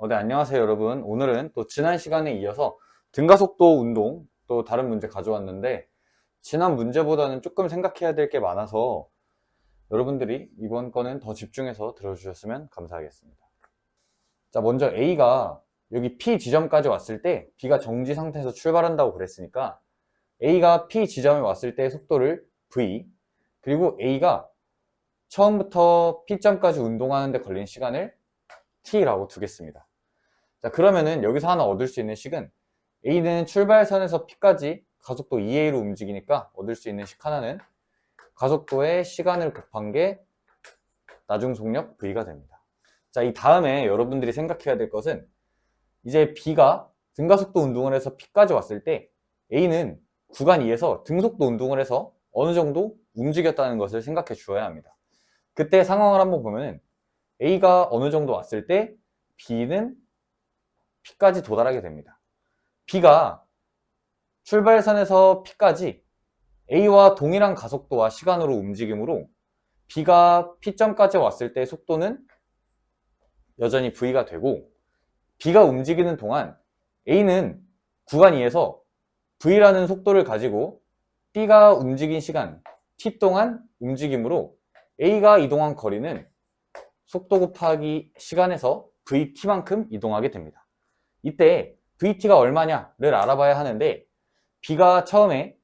어, 네, 안녕하세요, 여러분. 오늘은 또 지난 시간에 이어서 등가속도 운동 또 다른 문제 가져왔는데, 지난 문제보다는 조금 생각해야 될 게 많아서 여러분들이 이번 거는 더 집중해서 들어주셨으면 감사하겠습니다. 자, 먼저 A가 여기 P 지점까지 왔을 때 B가 정지 상태에서 출발한다고 그랬으니까 A가 P 지점에 왔을 때의 속도를 V, 그리고 A가 처음부터 P점까지 운동하는데 걸린 시간을 T라고 두겠습니다. 자, 그러면은 여기서 하나 얻을 수 있는 식은 A는 출발선에서 P까지 가속도 2A로 움직이니까 얻을 수 있는 식 하나는 가속도의 시간을 곱한 게 나중 속력 V가 됩니다. 자, 이 다음에 여러분들이 생각해야 될 것은 이제 B가 등가속도 운동을 해서 P까지 왔을 때 A는 구간 2에서 등속도 운동을 해서 어느 정도 움직였다는 것을 생각해 주어야 합니다. 그때 상황을 한번 보면은 A가 어느 정도 왔을 때 B는 P까지 도달하게 됩니다. B가 출발선에서 P까지 A와 동일한 가속도와 시간으로 움직이므로 B가 P점까지 왔을 때 속도는 여전히 V가 되고 B가 움직이는 동안 A는 구간 2에서 V라는 속도를 가지고 B가 움직인 시간 T 동안 움직이므로 A가 이동한 거리는 속도 곱하기 시간에서 VT만큼 이동하게 됩니다. 이때 VT가 얼마냐를 알아봐야 하는데 B가 처음에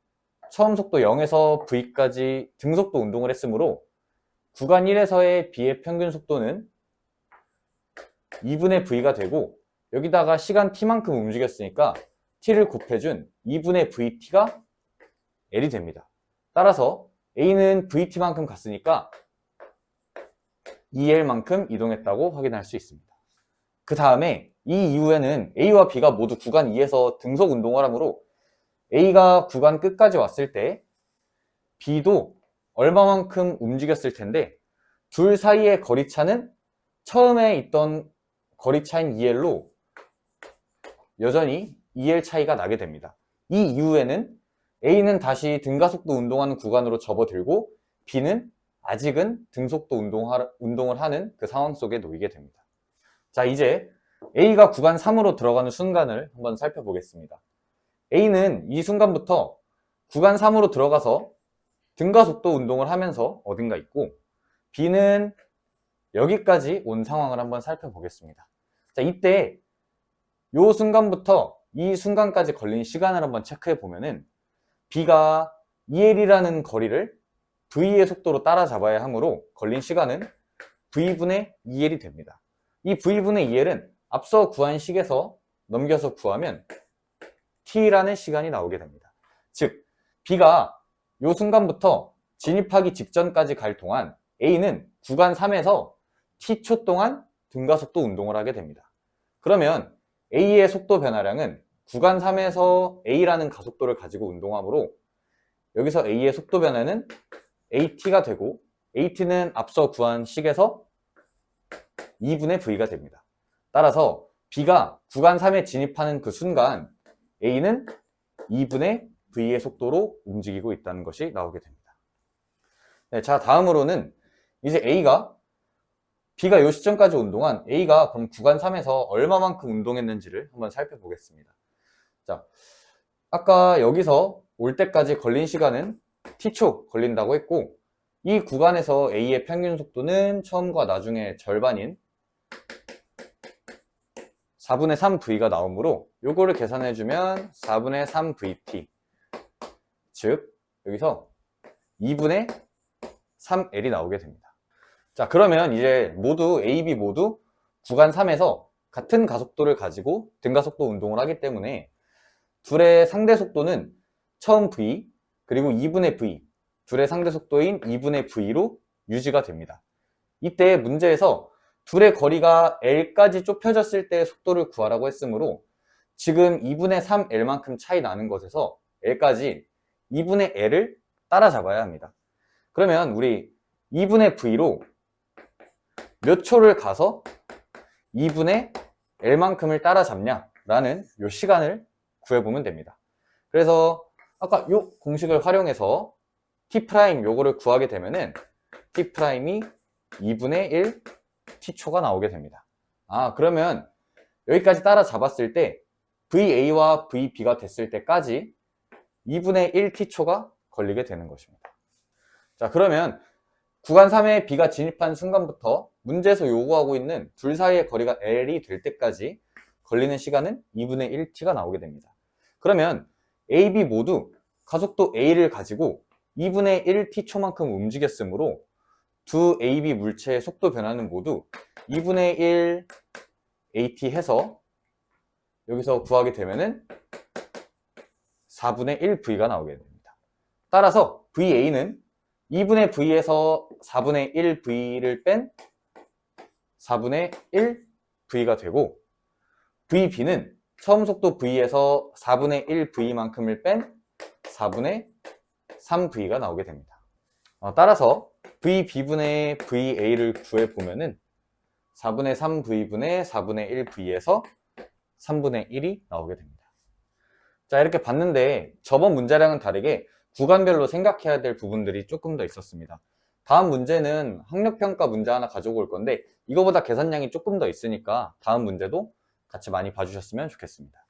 처음 속도 0에서 V까지 등속도 운동을 했으므로 구간 1에서의 B의 평균 속도는 2분의 V가 되고 여기다가 시간 T만큼 움직였으니까 T를 곱해준 2분의 VT가 L이 됩니다. 따라서 A는 VT만큼 갔으니까 2L만큼 이동했다고 확인할 수 있습니다. 그 다음에 이 이후에는 A와 B가 모두 구간 2에서 등속 운동을 하므로 A가 구간 끝까지 왔을 때 B도 얼마만큼 움직였을 텐데 둘 사이의 거리차는 처음에 있던 거리차인 2L로 여전히 2L 차이가 나게 됩니다. 이 이후에는 A는 다시 등가속도 운동하는 구간으로 접어들고 B는 아직은 등속도 운동하, 운동을 하는 그 상황 속에 놓이게 됩니다. 자, 이제 A가 구간 3으로 들어가는 순간을 한번 살펴보겠습니다. A는 이 순간부터 구간 3으로 들어가서 등가 속도 운동을 하면서 어딘가 있고 B는 여기까지 온 상황을 한번 살펴보겠습니다. 자, 이때 이 순간부터 이 순간까지 걸린 시간을 한번 체크해 보면은 B가 2L이라는 거리를 V의 속도로 따라잡아야 하므로 걸린 시간은 V분의 2L이 됩니다. 이 V분의 2L은 앞서 구한 식에서 넘겨서 구하면 T라는 시간이 나오게 됩니다. 즉, B가 이 순간부터 진입하기 직전까지 갈 동안 A는 구간 3에서 T초 동안 등가속도 운동을 하게 됩니다. 그러면 A의 속도 변화량은 구간 3에서 A라는 가속도를 가지고 운동하므로 여기서 A의 속도 변화는 AT가 되고 AT는 앞서 구한 식에서 2분의 V가 됩니다. 따라서 B가 구간 3에 진입하는 그 순간 A는 2분의 V의 속도로 움직이고 있다는 것이 나오게 됩니다. 네, 자 다음으로는 이제 A가 B가 이 시점까지 운동한 A가 그럼 구간 3에서 얼마만큼 운동했는지를 한번 살펴보겠습니다. 자, 아까 여기서 올 때까지 걸린 시간은 T초 걸린다고 했고 이 구간에서 A의 평균 속도는 처음과 나중에 절반인 4분의 3V가 나오므로 요거를 계산해주면 4분의 3VT 즉 여기서 2분의 3L이 나오게 됩니다. 자 그러면 이제 모두 A, B 모두 구간 3에서 같은 가속도를 가지고 등가속도 운동을 하기 때문에 둘의 상대 속도는 처음 V 그리고 2분의 V 둘의 상대 속도인 2분의 V로 유지가 됩니다. 이때 문제에서 둘의 거리가 L까지 좁혀졌을 때 속도를 구하라고 했으므로 지금 2분의 3L만큼 차이 나는 것에서 L까지 2분의 L을 따라잡아야 합니다. 그러면 우리 2분의 V로 몇 초를 가서 2분의 L만큼을 따라잡냐 라는 요 시간을 구해보면 됩니다. 그래서 아까 요 공식을 활용해서 t 프라임 요거를 구하게 되면은 t 프라임이 2분의 1 t초가 나오게 됩니다. 아 그러면 여기까지 따라잡았을 때 VA와 VB가 됐을 때까지 2분의 1t초가 걸리게 되는 것입니다. 자, 그러면 구간 3에 B가 진입한 순간부터 문제에서 요구하고 있는 둘 사이의 거리가 L이 될 때까지 걸리는 시간은 2분의 1t가 나오게 됩니다. 그러면 A, B 모두 가속도 A를 가지고 2분의 1t초만큼 움직였으므로 두 A, B 물체의 속도 변화는 모두 2분의 1 AT 해서 여기서 구하게 되면은 4분의 1 V가 나오게 됩니다. 따라서 VA는 2분의 V에서 4분의 1 V를 뺀 4분의 1 V가 되고 VB는 처음 속도 V에서 4분의 1 V만큼을 뺀 4분의 3 V가 나오게 됩니다. 어, 따라서 VB분의 VA를 구해보면은 4분의 3V분의 4분의 1V에서 3분의 1이 나오게 됩니다. 자, 이렇게 봤는데 저번 문제랑은 다르게 구간별로 생각해야 될 부분들이 조금 더 있었습니다. 다음 문제는 학력평가 문제 하나 가지고 올 건데 이거보다 계산량이 조금 더 있으니까 다음 문제도 같이 많이 봐주셨으면 좋겠습니다.